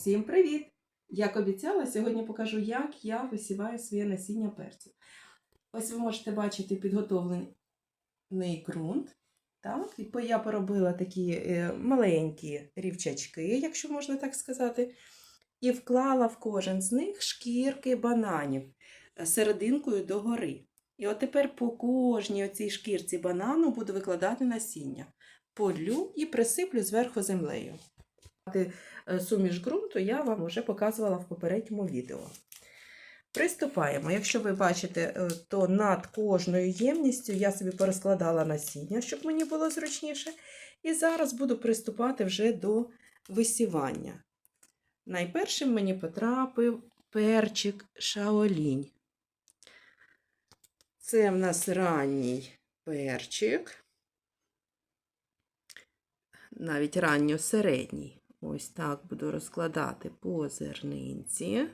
Усім привіт! Як обіцяла, сьогодні покажу, як я висіваю своє насіння перцю. Ось ви можете бачити підготовлений ґрунт. Так, я поробила такі е, маленькі рівчачки, якщо можна так сказати, і вклала в кожен з них шкірки бананів е, серединкою догори. І от тепер по кожній оцій шкірці банану буду викладати насіння. Полю і присиплю зверху землею. Е, Суміш ґрунту я вам вже показувала в попередньому відео. Приступаємо. Якщо ви бачите, е, то над кожною ємністю я собі порозкладала насіння, щоб мені було зручніше. І зараз буду приступати вже до висівання. Найпершим мені потрапив перчик шаолінь. Це в нас ранній перчик, навіть ранньо-середній. Ось так буду розкладати по зернинці.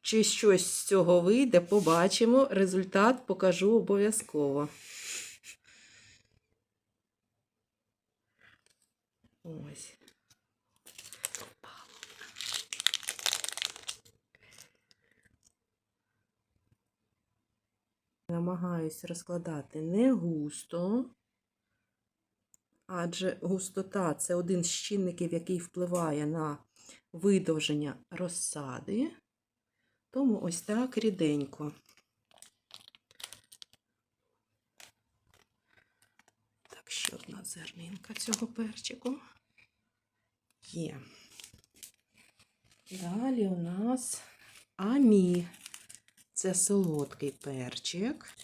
Чи щось з цього вийде, побачимо. Результат покажу обов'язково. Ось. Намагаюсь розкладати не густо, адже густота це один з чинників, який впливає на видовження розсади. Тому ось так ріденько. Так, ще одна зернинка цього перчику. Є. Далі у нас амі. Це солодкий перчик.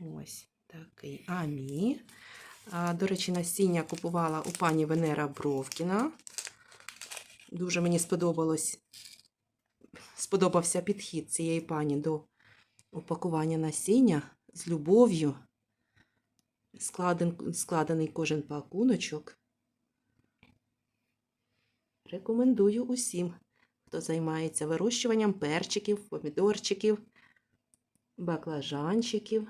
Ось такий амі. До речі, насіння купувала у пані Венера Бровкіна. Дуже мені сподобалось сподобався підхід цієї пані до упакування насіння з любов'ю. Складен, складений кожен пакуночок. Рекомендую усім, хто займається вирощуванням перчиків, помідорчиків, баклажанчиків.